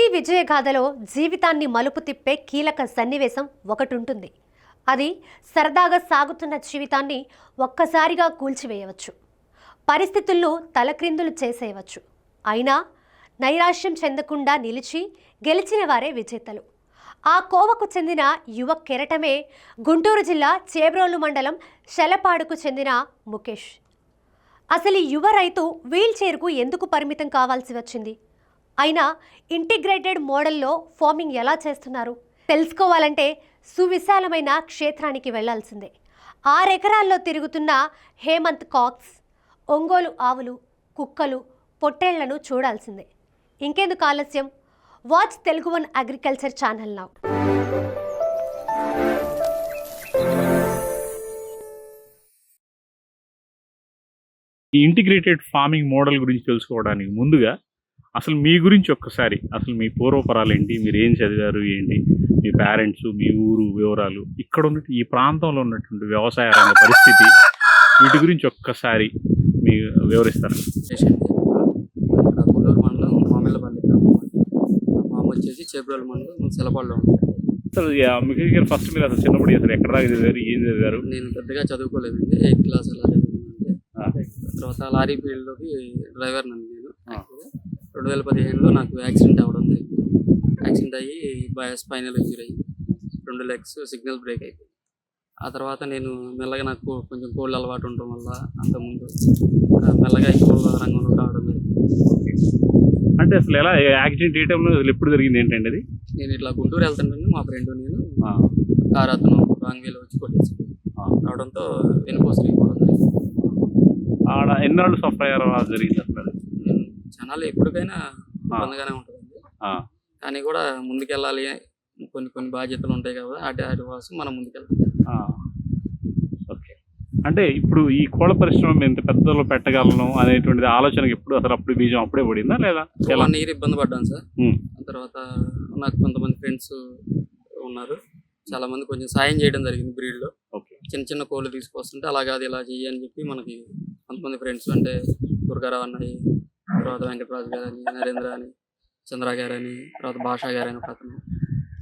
ప్రతి విజయగాథలో జీవితాన్ని మలుపు తిప్పే కీలక సన్నివేశం ఒకటి ఉంటుంది అది సరదాగా సాగుతున్న జీవితాన్ని ఒక్కసారిగా కూల్చివేయవచ్చు. పరిస్థితుల్లో తలక్రిందులు చేసేయవచ్చు. అయినా నైరాశ్యం చెందకుండా నిలిచి గెలిచిన వారే విజేతలు. ఆ కోవకు చెందిన యువ కెరటమే గుంటూరు జిల్లా చేబ్రోలు మండలం శలపాడుకు చెందిన ముఖేష్. అసలు యువ రైతు వీల్ చైర్కు ఎందుకు పరిమితం కావాల్సి వచ్చింది? అయినా ఇంటిగ్రేటెడ్ మోడల్లో ఫార్మింగ్ ఎలా చేస్తున్నారు? తెలుసుకోవాలంటే సువిశాలమైన క్షేత్రానికి వెళ్ళాల్సిందే. ఆరెకరాల్లో తిరుగుతున్న హేమంత్ కాక్స్ ఒంగోలు ఆవులు కుక్కలు పొట్టేళ్ళను చూడాల్సిందే. ఇంకెందుకు ఆలస్యం? Watch Telugu one agriculture channel నా. ఈ ఇంటిగ్రేటెడ్ ఫార్మింగ్ మోడల్ గురించి తెలుసుకోవడానికి ముందుగా అసలు మీ గురించి ఒక్కసారి అసలు మీ పూర్వపరాలు ఏంటి మీరు ఏం చదివారు? ఏంటి? మీ పేరెంట్స్ మీ ఊరు వివరాలు ఇక్కడ ఉన్న ఈ ప్రాంతంలో ఉన్నటువంటి వ్యవసాయ రంగ పరిస్థితి వీటి గురించి ఒక్కసారి మీ వివరిస్తారు? కొల్లూరు మండలం మామిళ్ళపల్లి గ్రామం ఫామ్ వచ్చేసి చేబ్రోలు మండలం సెలపాడులో ఉంటుంది అసలు మీకు ఫస్ట్ మీరు అసలు చిన్నప్పుడు అసలు ఎక్కడ దాకా చదివారు? ఏం చదివారు? నేను పెద్దగా చదువుకోలేదండి. ఎయిత్ క్లాస్ అలా చదువుకున్నానండి. ఆ. తర్వాత లారీ ఫీల్డ్లోకి డ్రైవర్ నన్ను రెండు వేల పదిహేనులో నాకు యాక్సిడెంట్ అవ్వడం జరిగింది. యాక్సిడెంట్ అయ్యి బయ స్పైనల్ ఇంజరీ అయ్యి రెండు లెగ్స్ సిగ్నల్ బ్రేక్ అయిపోయింది. ఆ తర్వాత నేను మెల్లగా నాకు కొంచెం కోల్డ్ అలవాటు ఉండడం వల్ల అంతకుముందు మెల్లగా ఈ కోళ్ళ రంగంలో రావడం జరిగింది. అంటే అసలు ఎలా యాక్సిడెంట్ ఏ టైంలో ఎప్పుడు జరిగింది ఏంటండి అది? నేను ఇట్లా గుంటూరు వెళ్తుంటే మా ఫ్రెండ్ నేను కార్ అతను రాంగ్ వేలో వచ్చి కొట్టేసి. రావడంతో వెనుకోసి. ఆడ ఎన్నాళ్ళు సఫర్ అయ్యారో జరిగింది అసలు జనాలు ఎప్పటికైనా ఇబ్బందిగానే ఉంటుందండి. ఆ, కానీ కూడా ముందుకెళ్ళాలి కొన్ని కొన్ని బాధ్యతలు ఉంటాయి కదా అటు అటు కోసం మనం ముందుకెళ్ళాలి. ఆ. ఓకే. అంటే ఇప్పుడు ఈ కోళ్ళ పరిశ్రమ ఇంత పెద్దలో పెట్టగలను అనేటువంటిది ఆలోచనకి ఎప్పుడు అసలు అప్పుడు బీజం అప్పుడే పడిందా లేదా? ఎలా? ఇయర్ ఇబ్బంది పడ్డాను సార్. తర్వాత నాకు కొంతమంది ఫ్రెండ్స్ ఉన్నారు. చాలా మంది కొంచెం సాయం చేయడం జరిగింది బ్రీడ్లో ఓకే. చిన్న చిన్న కోళ్ళు తీసుకొస్తుంటే అలా కాదు ఇలా చెయ్యి అని చెప్పి మనకి కొంతమంది ఫ్రెండ్స్ అంటే దుర్గారావు అన్నయ్య తర్వాత వెంకటరాజు గారు అని నరేంద్ర అని చంద్ర గారు అని తర్వాత భాషా గారు అని ఒక అతను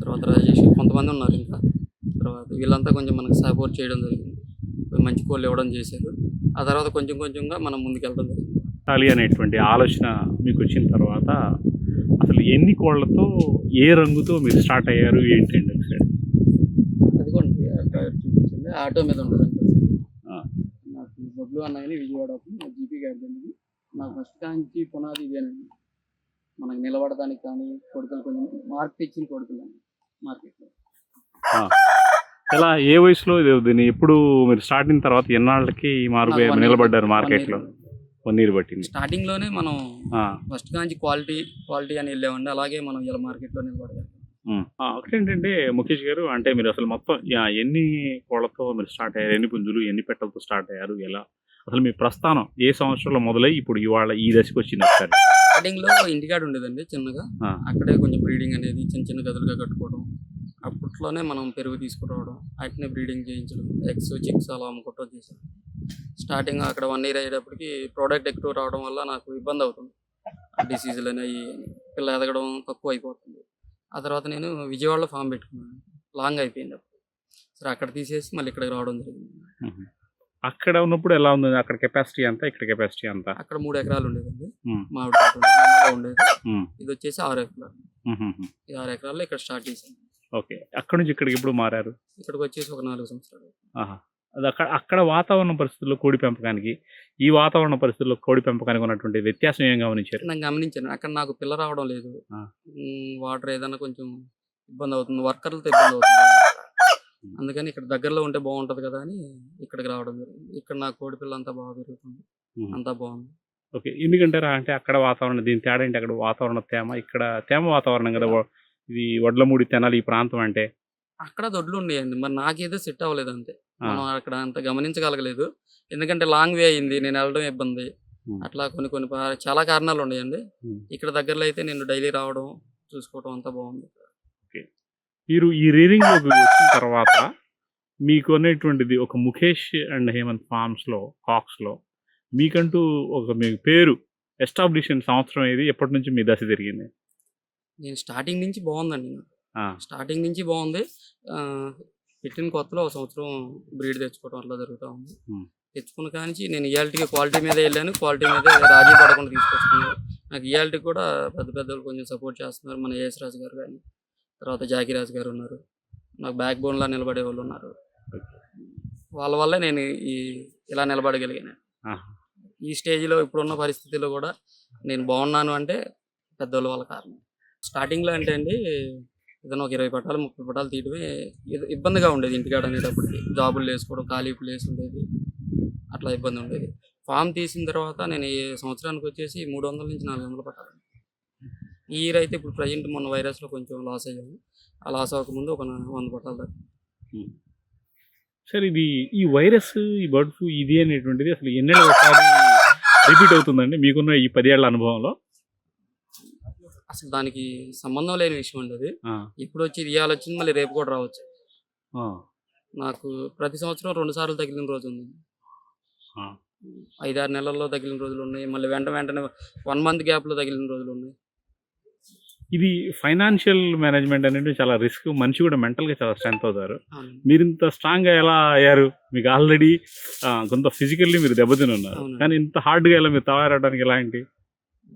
తర్వాత రాజేష్ కొంతమంది ఉన్నారు ఇంకా. తర్వాత వీళ్ళంతా కొంచెం మనకి సపోర్ట్ చేయడం జరిగింది. మంచి కోళ్ళు ఇవ్వడం చేశారు. ఆ తర్వాత కొంచెం కొంచెంగా మనం ముందుకెళ్ళడం జరిగింది. ఖాళీ అనేటువంటి ఆలోచన మీకు వచ్చిన తర్వాత అసలు ఎన్ని కోళ్ళతో ఏ రంగుతో మీరు స్టార్ట్ అయ్యారు ఏంటండి ఒకసారి? అదిగోండి ఆటో మీద. నాకు బొడ్లు అన్నాయని విజయవాడ జీపీ గారి దగ్గర నాకు ఫస్ట్ కాంచి పునాది ఇదేనండి మనకు నిలబడడానికి కానీ కొడుకులు కొంచెం మార్క్ తెచ్చిన కొడుకులు అండి మార్కెట్లో. ఎలా ఏ వయసులో ఇది దీన్ని ఎప్పుడు మీరు స్టార్ట్ అయిన తర్వాత ఎన్నాళ్ళకి మార్పు నాకు one year- నిలబడ్డారు మార్కెట్లో. వన్ ఇయర్ పట్టింది. స్టార్టింగ్లోనే మనం ఆ, ఫస్ట్ కాంచి క్వాలిటీ క్వాలిటీ అని వెళ్ళామండి. అలాగే మనం ఇలా మార్కెట్లో నిలబడగలం ఉమ్. ఆ, ఒకటి ఏంటంటే ముఖేష్ గారు అంటే మీరు అసలు మొత్తం యా, ఎన్ని కోళ్ళతో మీరు స్టార్ట్ అయ్యారు? ఎన్ని పుంజులు ఎన్ని పెట్టలతో స్టార్ట్ అయ్యారు? ఎలా? అసలు మీ ప్రస్థానం ఏ సంవత్సరంలో మొదలై ఇప్పుడు ఇవాళ ఈ దశకు వచ్చింది ఒకసారి? స్టార్టింగ్లో ఇంటికాడ ఉండేదండి చిన్నగా. ఆ. అక్కడే కొంచెం బ్రీడింగ్ అనేది చిన్న చిన్న గదులుగా కట్టుకోవడం. అప్పట్లోనే మనం పెరుగు తీసుకురావడం వాటిని బ్రీడింగ్ చేయించడం ఎగ్స్ చిక్స్ అలా అమ్ముకోవడం చేశాం స్టార్టింగ్ అక్కడ వన్ ఇయర్ అయ్యేటప్పటికి ప్రోడక్ట్ ఎక్కువ రావడం వల్ల నాకు ఇబ్బంది అవుతుంది. డిసీజులు అనేవి పిల్ల ఎదగడం తక్కువ అయిపోతుంది. ఆ తర్వాత నేను విజయవాడలో ఫామ్ పెట్టుకున్నాను. లాంగ్ అయిపోయింది అప్పుడు. సరే అక్కడ తీసేసి మళ్ళీ ఇక్కడికి రావడం జరిగింది. అక్కడ ఉన్నప్పుడు ఎలా ఉంది? అక్కడ కెపాసిటీ అంతా ఇక్కడ కెపాసిటీ అంతా అక్కడ మూడు ఎకరాలు ఉండేదండి. ఉమ్. మామిడి తోట ఉండేది, నిమ్మకాయ ఉండేది. ఉమ్. ఇది వచ్చేసి ఆరు ఎకరాలు. ఈ ఆరు ఎకరాల్లో ఇక్కడ స్టార్ట్ చేశాను ఓకే. అక్కడ నుంచి ఇక్కడికి ఎప్పుడు మారారు? ఇక్కడికి వచ్చేసి ఒక నాలుగు సంవత్సరాలు ఆహా. అది అక్కడ అక్కడ వాతావరణ పరిస్థితుల్లో కోడి పెంపకానికి ఈ వాతావరణ పరిస్థితుల్లో కోడి పెంపకానికి ఉన్నటువంటి వ్యత్యాసం ఏం గమనించారు? నేను గమనించాను. అక్కడ నాకు పిల్ల రావడం లేదు. ఆ. వాటర్ ఏదైనా కొంచెం ఇబ్బంది అవుతుంది. వర్కర్లతో ఇబ్బంది అవుతుంది. అందుకని ఇక్కడ దగ్గరలో ఉంటే బాగుంటది కదా అని ఇక్కడికి రావడం జరిగింది. ఇక్కడ నా కోడి పిల్ల అంతా బాగా పెరుగుతుంది. అంతా బాగుంది. ఓకే. ఎందుకంటారా? అంటే అక్కడ వాతావరణం దీని తేడా ఏంటి? అక్కడ వాతావరణ తేమ ఇక్కడ తేమ వాతావరణం కదా. ఇది వడ్లమూడి తెనాలి ఈ ప్రాంతం అంటే. అక్కడ దొడ్లు ఉండేయండి మరి నాకేదో సెట్ అవ్వలేదు అంతే. మనం అక్కడ అంత గమనించగలగలేదు. ఎందుకంటే లాంగ్ వే అయింది. నేను వెళ్ళడం ఇబ్బంది. అట్లా కొన్ని కొన్ని చాలా కారణాలు ఉన్నాయండి. ఇక్కడ దగ్గరలో అయితే నేను డైలీ రావడం చూసుకోవడం అంతా బాగుంది. మీరు ఈ రీడింగ్లోకి వచ్చిన తర్వాత మీకు అనేటువంటిది ఒక ముఖేష్ అండ్ హేమంత్ ఫార్మ్స్లో కాక్స్లో మీకంటూ ఒక మీ పేరు ఎస్టాబ్లిష్ అయిన సంవత్సరం ఏది? ఎప్పటి నుంచి మీ దశ తిరిగింది నేను స్టార్టింగ్ నుంచి బాగుందండి. స్టార్టింగ్ నుంచి బాగుంది. పెట్టిన కొత్తలో ఒక సంవత్సరం బ్రీడ్ తెచ్చుకోవడం అట్లా జరుగుతూ ఉంది. తెచ్చుకున్న కానించి నేను ఇయాలిటీకి క్వాలిటీ మీద వెళ్ళాను. క్వాలిటీ మీద రాజీ పడకుండా తీసుకొచ్చుకున్నాను. నాకు ఇయాలిటీ కూడా పెద్ద పెద్ద వాళ్ళు కొంచెం సపోర్ట్ చేస్తున్నారు. మన ఏఎస్ రాజు గారు కానీ తర్వాత జాకీ రాజు గారు ఉన్నారు. నాకు బ్యాక్ బోన్లా నిలబడే వాళ్ళు ఉన్నారు. వాళ్ళ వల్లే నేను ఈ ఇలా నిలబడగలిగాను. ఈ స్టేజ్లో ఇప్పుడున్న పరిస్థితిలో కూడా నేను బాగున్నాను అంటే పెద్దోళ్ళ వాళ్ళ కారణం. స్టార్టింగ్లో అంటే అండి ఏదైనా ఒక ఇరవై పట్టాలు ముప్పై పట్టాలు తీయడమే ఇబ్బందిగా ఉండేది ఇంటికాడ అనేటప్పటికి. జాబులు వేసుకోవడం ఖాళీ ప్లేస్ ఉండేది. అట్లా ఇబ్బంది ఉండేది. ఫామ్ తీసిన తర్వాత నేను ఈ సంవత్సరానికి వచ్చేసి మూడు వందల నుంచి నాలుగు వందలు పట్టాలి ఈ ఇయర్ అయితే ఇప్పుడు ప్రజెంట్ మొన్న వైరస్లో కొంచెం లాస్ అయ్యాము. ఆ లాస్ అవ్వకముందు ఒక వంద పట్టాలు దాకా. సార్ ఇది ఈ వైరస్ ఈ బర్డ్ ఫ్లూ ఇది అనేటువంటిది అసలు ఎన్నెల ఒకసారి రిపీట్ అవుతుందండి మీకున్న ఈ పదేళ్ళ అనుభవంలో? అసలు దానికి సంబంధం లేని విషయం అండి అది. ఇప్పుడు వచ్చి ఇవాళ వచ్చింది మళ్ళీ రేపు కూడా రావచ్చు. నాకు ప్రతి సంవత్సరం రెండు సార్లు తగిలిన రోజు ఉంది. ఐదారు నెలల్లో తగిలిన రోజులు ఉన్నాయి. మళ్ళీ వెంట వెంటనే వన్ మంత్ గ్యాప్లో తగిలిన రోజులు ఉన్నాయి. ఇది ఫైనాన్షియల్ మేనేజ్మెంట్ అనేది చాలా రిస్క్. మనిషి కూడా మెంటల్గా చాలా స్ట్రెంత్ అవుతారు. మీరు ఇంత స్ట్రాంగ్గా ఎలా అయ్యారు? మీకు ఆల్రెడీ కొంత ఫిజికల్లీ మీరు దెబ్బతిని ఉన్నారు. కానీ ఇంత హార్డ్గా ఎలా మీరు తయారవడానికి ఎలాంటి?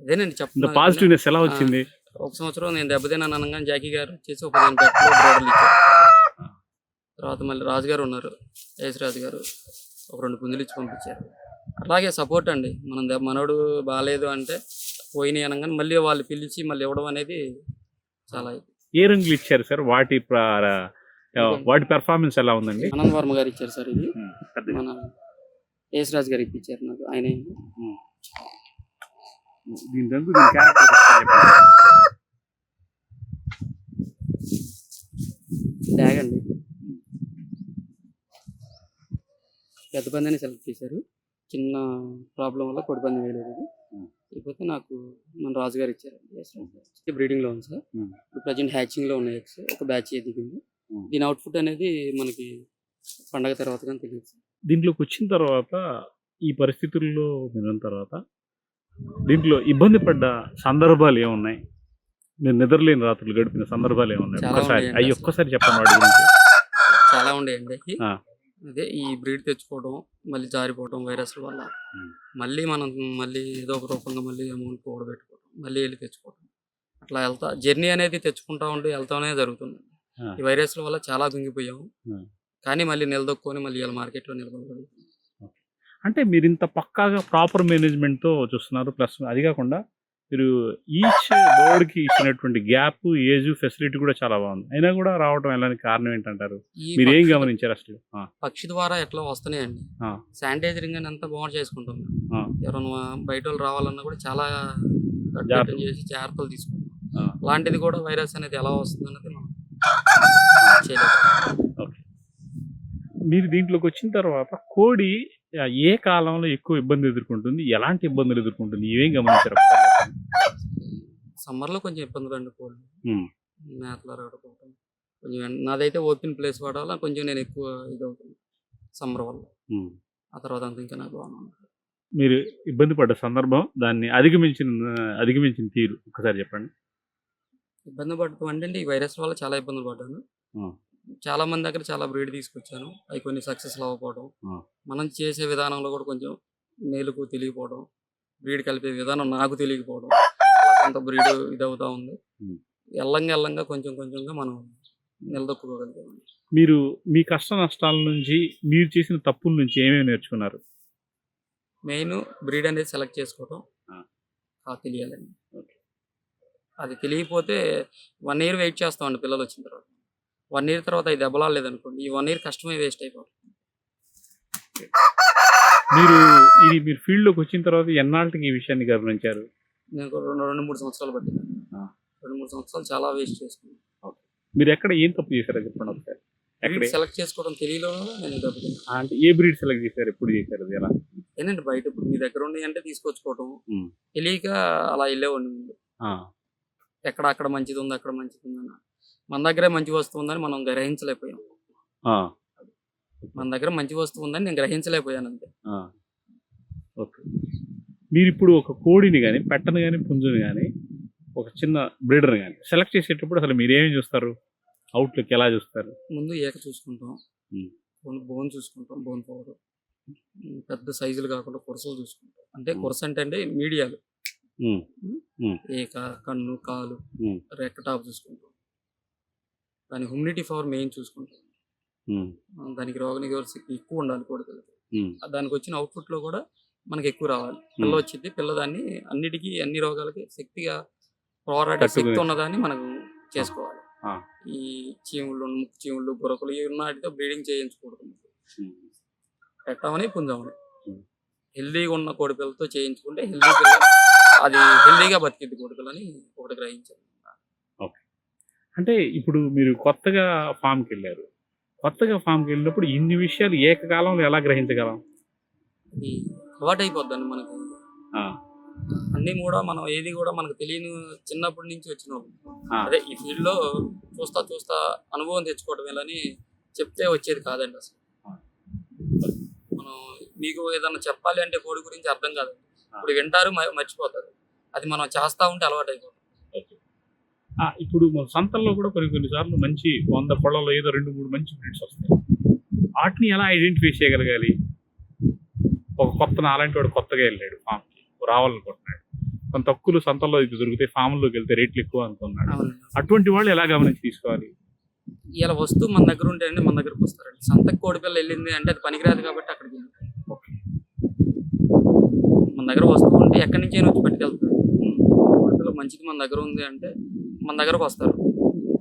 అదేనండి ఇంత పాజిటివ్నెస్ ఎలా వచ్చింది? ఒక సంవత్సరం నేను దెబ్బతిన్నాను అనగానే జాకీ గారు వచ్చేసి ఒక పదిహేను బ్రోడర్లు ఇచ్చారు. తర్వాత మళ్ళీ రాజు గారు ఉన్నారు. రాజు గారు ఒక రెండు పుంజులు ఇచ్చి పంపించారు. అలాగే సపోర్ట్ అండి. మనం మనోడు బాగాలేదు అంటే పోయినాయి అనగానే మళ్ళీ వాళ్ళు పిలిచి మళ్ళీ ఇవ్వడం అనేది చాలా. ఏ రంగులు ఇచ్చారు సార్? వాటి వాటి పెర్ఫార్మెన్స్ ఎలా ఉందండి? ఆనంద్ వర్మ గారు ఇచ్చారు సార్ ఇది. మన యేసు రాజు గారు ఇప్పించారు నాకు. ఆయన. దీని రంగు అండి. పెద్ద పందాన్ని సెలెక్ట్ చేశారు. చిన్న ప్రాబ్లం వల్ల కొడి పందెం వేయలేదు. లేకపోతే నాకు మన రాజు గారు ఇచ్చారు బ్రీడింగ్లో ఉంది సార్ Hmm. ఇప్పుడు ప్రజెంట్ హ్యాచింగ్లో ఉన్నాయి eggs. ఒక బ్యాచ్ దిగింది. Hmm. దీని అవుట్పుట్ అనేది మనకి పండగ తర్వాత కానీ తెలియదు సార్ దీంట్లోకి వచ్చిన తర్వాత ఈ పరిస్థితుల్లో విన్న తర్వాత దీంట్లో ఇబ్బంది పడ్డ సందర్భాలు ఏమున్నాయి? మీరు నిద్రలేని రాత్రులు గడిపిన సందర్భాలు ఏమున్నాయి? ఒక్కసారి అవి. ఒక్కసారి చెప్పండి వాటి గురించి. చాలా ఉండేయండి అదే ఈ బ్రీడ్ తెచ్చుకోవడం మళ్ళీ జారిపోవడం వైరస్ వల్ల. మళ్ళీ మనం మళ్ళీ ఏదో ఒక రూపంగా మళ్ళీ అమౌంట్ కూడబెట్టుకోవడం మళ్ళీ వెళ్ళి తెచ్చుకోవడం అట్లా వెళ్తా జర్నీ అనేది తెచ్చుకుంటా ఉండి వెళ్తానే జరుగుతుంది. ఈ వైరస్ల వల్ల చాలా కుంగిపోయాము Hmm. కానీ మళ్ళీ నిలదొక్కుని మళ్ళీ ఇలా మార్కెట్లో నిలబడగలుగుతాం అంటే మీరు ఇంత పక్కాగా ప్రాపర్ మేనేజ్మెంట్తో చూస్తున్నారు ప్లస్ అది కాకుండా మీరు ఈచ్ బోర్డ్కి ఇచ్చినటువంటి గ్యాప్ ఏజ్ ఫెసిలిటీ కూడా చాలా బాగుంది అయినా కూడా రావడం ఎలాంటి కారణం ఏంటంటారు మీరు ఏం గమనించారు అసలు పక్షి ద్వారా ఎట్లా వస్తున్నాయండి. శానిటైజరింగ్ అని అంతా బాగా చేసుకుంటాం మేము. ఆ. ఎవరైనా బయట వాళ్ళు రావాలన్నా కూడా చాలా చేసి జాగ్రత్తలు తీసుకుంటాం. అలాంటిది కూడా వైరస్ అనేది ఎలా వస్తుంది అన్నది మనం మీరు దీంట్లోకి వచ్చిన తర్వాత కోడి ఏ కాలంలో ఎక్కువ ఇబ్బంది ఎదుర్కొంటుంది? ఎలాంటి ఇబ్బందులు ఎదుర్కొంటుంది? ఇవేం గమనించారు. సమ్మర్లో కొంచెం ఇబ్బందులు అండి కోళ్ళు మేతలు అరగకపోవటం. కొంచెం నాదైతే ఓపెన్ ప్లేస్ వాడాలా కొంచెం నేను ఎక్కువ ఇది అవుతుంది సమ్మర్ వల్ల. ఆ తర్వాత అంత ఇంకా నాకు మీరు ఇబ్బంది పడ్డ సందర్భం దాన్ని అధిగమించిన అధిగమించిన తీరు. ఒకసారి చెప్పండి. ఇబ్బంది పడటం అంటే ఈ వైరస్ వల్ల చాలా ఇబ్బందులు పడ్డాను. చాలా మంది దగ్గర చాలా బ్రీడ్ తీసుకొచ్చాను. అవి కొన్ని సక్సెస్ అవ్వకపోవడం. మనం చేసే విధానంలో కూడా కొంచెం మేలుకు తెలియకపోవడం బ్రీడ్ కలిపే విధానం నాకు తెలియకపోవడం కొంత బ్రీడ్ ఇది అవుతా ఉంది. ఎల్లంగా ఎల్లంగా కొంచెం కొంచెంగా మనం నిలదొక్కుకోగలిగాం మీరు మీ కష్ట నష్టాల నుంచి మీరు చేసిన తప్పుల నుంచి ఏమేమి నేర్చుకున్నారు? మెయిన్ బ్రీడ్ అనేది సెలెక్ట్ చేసుకోవటం తెలియాలండి. అది తెలియకపోతే వన్ ఇయర్ వెయిట్ చేస్తామండి పిల్లలు వచ్చిన తర్వాత. వన్ ఇయర్ తర్వాత అది దెబ్బలాడలేదు అనుకోండి ఈ వన్ ఇయర్ కష్టమే వేస్ట్ అయిపోతుంది మీరు ఇది మీరు ఫీల్డ్లోకి వచ్చిన తర్వాత ఎన్నాళ్ళకి ఈ విషయాన్ని గమనించారు? నేను ఒక రెండు రెండు మూడు సంవత్సరాలు పట్టింది. రెండు మూడు సంవత్సరాలు చాలా వేస్ట్ చేసుకున్నాను. మీరు ఎక్కడ ఏం తప్పు చేశారో చెప్పండి ఒకసారి. ఎక్కడ? సెలెక్ట్ చేసుకోవడం తెలియలో నేను అంటే ఏ బ్రీడ్ సెలెక్ట్ చేశారు? ఎప్పుడు చేశారు అది ఎలా? ఏంటంటే బయట ఇప్పుడు మీ దగ్గర ఉండి అంటే తీసుకొచ్చుకోవటం. తెలియక అలా వెళ్ళేవాడిని ముందు. ఎక్కడ అక్కడ మంచిది ఉంది అక్కడ మంచిది ఉందని. మన దగ్గరే మంచి వస్తువు ఉందని మనం గ్రహించలేకపోయాం. మన దగ్గర మంచి వస్తువు ఉందని నేను గ్రహించలేకపోయాను అంతే. ఓకే. మీరు ఇప్పుడు ఒక కోడిని కానీ పెట్టను కానీ పుంజుని కానీ ఒక చిన్న బ్రీడర్ కానీ సెలెక్ట్ చేసేటప్పుడు అసలు మీరు ఏమేమి చూస్తారు? అవుట్లుక్ ఎలా చూస్తారు? ముందు ఏక చూసుకుంటాం. బోన్ బోన్ చూసుకుంటాం బోన్ పవర్ పెద్ద సైజులు కాకుండా కొరసలు చూసుకుంటాం. అంటే. కొరస అంటే అండి మీడియాలు. ఏక కన్ను కాలు రెక్క టాప్ చూసుకుంటాం. దాని హ్యూమిడిటీ పవర్ మెయిన్ చూసుకుంటాం. దానికి రోగ నిరోధక శక్తి ఎక్కువ ఉండాలి కోడిపిల్లకి దానికి వచ్చిన అవుట్పుట్లో కూడా మనకి ఎక్కువ రావాలి. పిల్ల వచ్చింది పిల్ల దాన్ని అన్నిటికీ అన్ని రోగాలకి శక్తిగా తట్టుకునే- శక్తి ఉన్నదాన్ని మనకు చేసుకోవాలి. ఈ చీముళ్ళు ముక్కు చీముళ్ళు గురకలు ఇవి ఉన్నటితో బ్రీడింగ్ చేయించకూడదు. పెట్టమని పుంజమని. హెల్దీగా ఉన్న కోడి పిల్లలతో చేయించుకుంటే హెల్దీ పిల్ల అది హెల్దీగా బతికిద్ది కోడి పిల్లని ఒకటి గ్రహించాలి అంటే ఇప్పుడు మీరు కొత్తగా ఫామ్కి వెళ్ళారు కొత్తగా ఫామ్కి వెళ్ళినప్పుడు ఇన్ని విషయాలు ఏకకాలంలో ఎలా గ్రహించగలం? అలవాటు అయిపోద్దండి మనకు. అన్నీ కూడా మనం ఏది కూడా మనకు తెలియని చిన్నప్పటి నుంచి వచ్చిన అదే ఈ ఫీల్డ్లో చూస్తా చూస్తా అనుభవం తెచ్చుకోవడమేలని చెప్తే వచ్చేది కాదండి అసలు. మనం మీకు ఏదన్నా చెప్పాలి అంటే కోడి గురించి అర్థం కాదు. ఇప్పుడు వింటారు మర్చిపోతారు. అది మనం చేస్తా ఉంటే అలవాటు అయిపోతుంది ఇప్పుడు మన సంతల్లో కూడా కొన్ని కొన్ని సార్లు మంచి వంద పళ్ళలో ఏదో రెండు మూడు మంచి బ్రీడ్స్ వస్తాయి. వాటిని ఎలా ఐడెంటిఫై చేయగలగాలి? ఒక కొత్త నాలాంటి వాడు కొత్తగా వెళ్ళాడు ఫామ్కి రావాలనుకుంటున్నాడు కొంత తక్కువ సంతల్లో ఇది దొరికితే ఫామ్లోకి వెళ్తే రేట్లు ఎక్కువ అనుకున్నాడు. అటువంటి వాళ్ళు ఎలా గమనించి తీసుకోవాలి? ఇలా వస్తువు మన దగ్గర ఉంటేనే మన దగ్గరకు వస్తారండి. సంతకు కోడి పిల్ల వెళ్ళింది అంటే అది పనికిరాదు కాబట్టి అక్కడికి. మన దగ్గర వస్తువు ఉంటే ఎక్కడి నుంచి అయినా వచ్చి పట్టుకెళ్తారు. కోడి పిల్ల మంచిది మన దగ్గర ఉంది అంటే మన దగ్గరకు వస్తారు.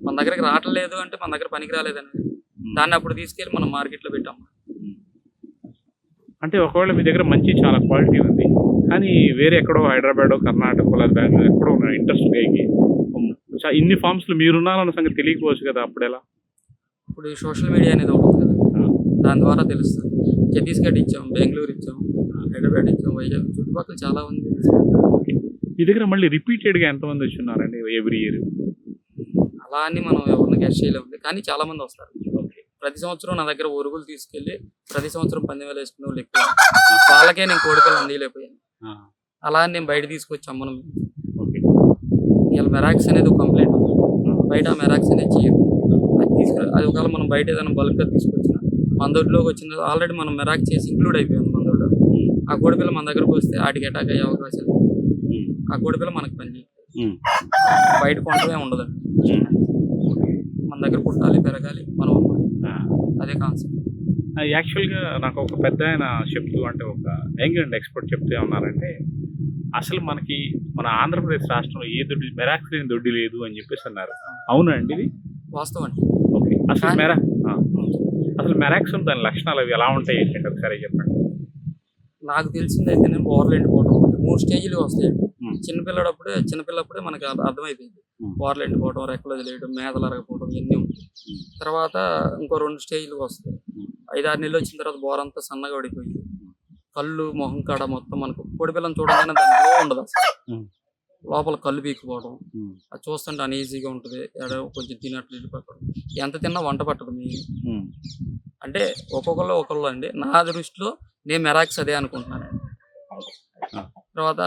మన దగ్గరికి రావట్లేదు అంటే మన దగ్గర పనికి రాలేదని దాన్ని అప్పుడు తీసుకెళ్ళి మనం మార్కెట్లో పెట్టాం. అంటే ఒకవేళ మీ దగ్గర మంచి చాలా క్వాలిటీ ఉంది కానీ వేరే ఎక్కడో హైదరాబాద్ కర్ణాటక లేదా బెంగళూరు ఎక్కడో ఉన్న ఇంట్రెస్ట్ గైకి ఇన్ని ఫార్మ్స్లో మీరు ఉన్నారన్న సంగతి తెలియకపోవచ్చు కదా అప్పుడు ఎలా? ఇప్పుడు సోషల్ మీడియా అనేది ఒకటి కదా. దాని ద్వారా తెలుస్తుంది. ఛత్తీస్గఢ్ ఇచ్చాం బెంగళూరు ఇచ్చాం హైదరాబాద్ ఇచ్చాం వైజాగ్ చుట్టుపక్కల చాలా ఉంది. ఓకే. మీ దగ్గర మళ్ళీ రిపీటెడ్గా ఎంతమంది వచ్చి ఉన్నారండి ఎవ్రీ ఇయర్ అలా అని మనం ఎవరిని గెస్ట్ చేయలేము కానీ చాలా మంది వస్తారు. ఓకే. ప్రతి సంవత్సరం నా దగ్గర ఒరుగులు తీసుకెళ్ళి ప్రతి సంవత్సరం పంది వేలు వేసుకునే వాళ్ళు ఎక్కువ వాళ్ళకే నేను కోడికలు అందియలేకపోయాను. అలా నేను బయట తీసుకొచ్చి అమ్మను. ఓకే. ఇలా మెరాక్స్ అనేది ఒక కంప్లైంట్ ఉంది. బయట మెరాక్స్ అనేది చేయరు. అది తీసుకు అది ఒకవేళ మనం బయట ఏదైనా బల్క్గా తీసుకొచ్చిన మన దొడ్లోకి వచ్చిన ఆల్రెడీ మనం మెరాక్ చేసి ఇంక్లూడ్ అయిపోయింది మన దొడ్లో ఆ కోడిపిల్ల మన దగ్గరకు వస్తే వాటికి అటాక్ అయ్యే అవకాశాలు. ఆ కోడిపిల్ల మనకు పని. బయట కొంటమే ఉండదండి మన దగ్గర పుట్టాలి పెరగాలి మనం అదే కాన్సెప్ట్ యాక్చువల్గా నాకు ఒక పెద్ద ఆయన చెప్తూ అంటే ఒక యంగ్ ఎక్స్పర్ట్ చెప్తే ఉన్నారంటే అసలు మనకి మన ఆంధ్రప్రదేశ్ రాష్ట్రంలో ఏ దొడ్డి మెరాక్స్ లేని దొడ్డి లేదు అని చెప్పేసి అన్నారు. అవునా అండి ఇది? వాస్తవం అండి. ఓకే. అసలు మెరా. అసలు మెరాక్స్ దాని లక్షణాలు అవి ఎలా ఉంటాయి? ఏంటంటే ఒకసారి చెప్పండి. నాకు తెలిసింది అయితే నేను ఓవర్లు ఎండిపోవడం మూడు స్టేజ్లు వస్తాయి Hmm. చిన్నపిల్లడప్పుడే చిన్నపిల్లప్పుడే మనకి అర్థ- అర్థమైపోయింది. ఓవర్లు ఎండిపోవడం రెక్కలు వదిలేయడం మేదలు అరగపోవడం ఇవన్నీ ఉంటాయి. తర్వాత ఇంకో రెండు స్టేజ్లు వస్తాయి. ఐదు ఆరు నెలలు వచ్చిన తర్వాత బోరంతా సన్నగా పడిపోయి కళ్ళు మొహం కాడ మొత్తం మనకు పొడి పిల్లని చూడగానే దానిలో ఉండదు అసలు. లోపల కళ్ళు పీక్కుపోవడం. అది చూస్తుంటే అన్ఈజీగా ఉంటుంది. ఎడ కొంచెం తినట్లు వెళ్ళిపోవడం ఎంత తిన్నా వంట పట్టదు మీ అంటే ఒక్కొక్కరు ఒకళ్ళు అండి. నా దృష్టిలో నేను మెరాక్స్ అదే అనుకుంటున్నాను. తర్వాత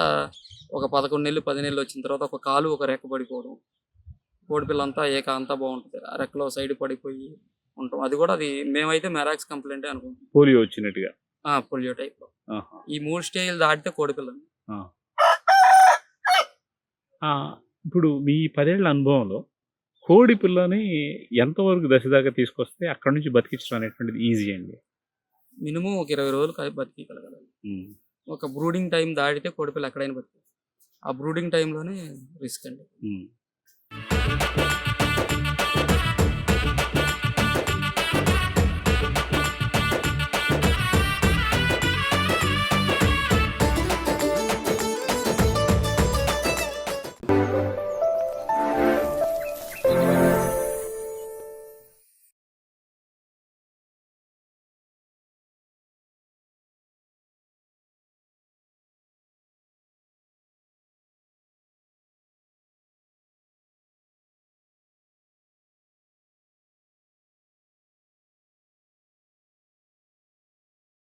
ఒక పదకొండు నెలలు పది నెలలు వచ్చిన తర్వాత ఒక కాలు ఒక రెక్క పడిపోవడం. కోడి పిల్ల అంతా ఏక అంతా బాగుంటుంది. ఆ రెక్కలో సైడ్ పడిపోయి ఉంటాం. అది కూడా అది మేమైతే మెరాక్స్ కంప్లైంట్ అనుకుంటున్నాం. పోలియో వచ్చినట్టుగా? Polio type. ఈ మూడు స్టేజ్లు దాటితే కోడి పిల్ల. ఆ, ఇప్పుడు మీ పదేళ్ళ అనుభవంలో కోడి పిల్లని ఎంతవరకు దశ దాకా తీసుకొస్తే అక్కడ నుంచి బతికించడం అనేటువంటిది ఈజీ అండి? మినిమం ఒక ఇరవై రోజులు కా- బతికగలగాలి ఉమ్. ఒక బ్రూడింగ్ టైం దాటితే కోడి పిల్ల ఎక్కడైనా బతికి ఆ బ్రూడింగ్ టైంలోనే రిస్క్ అండి.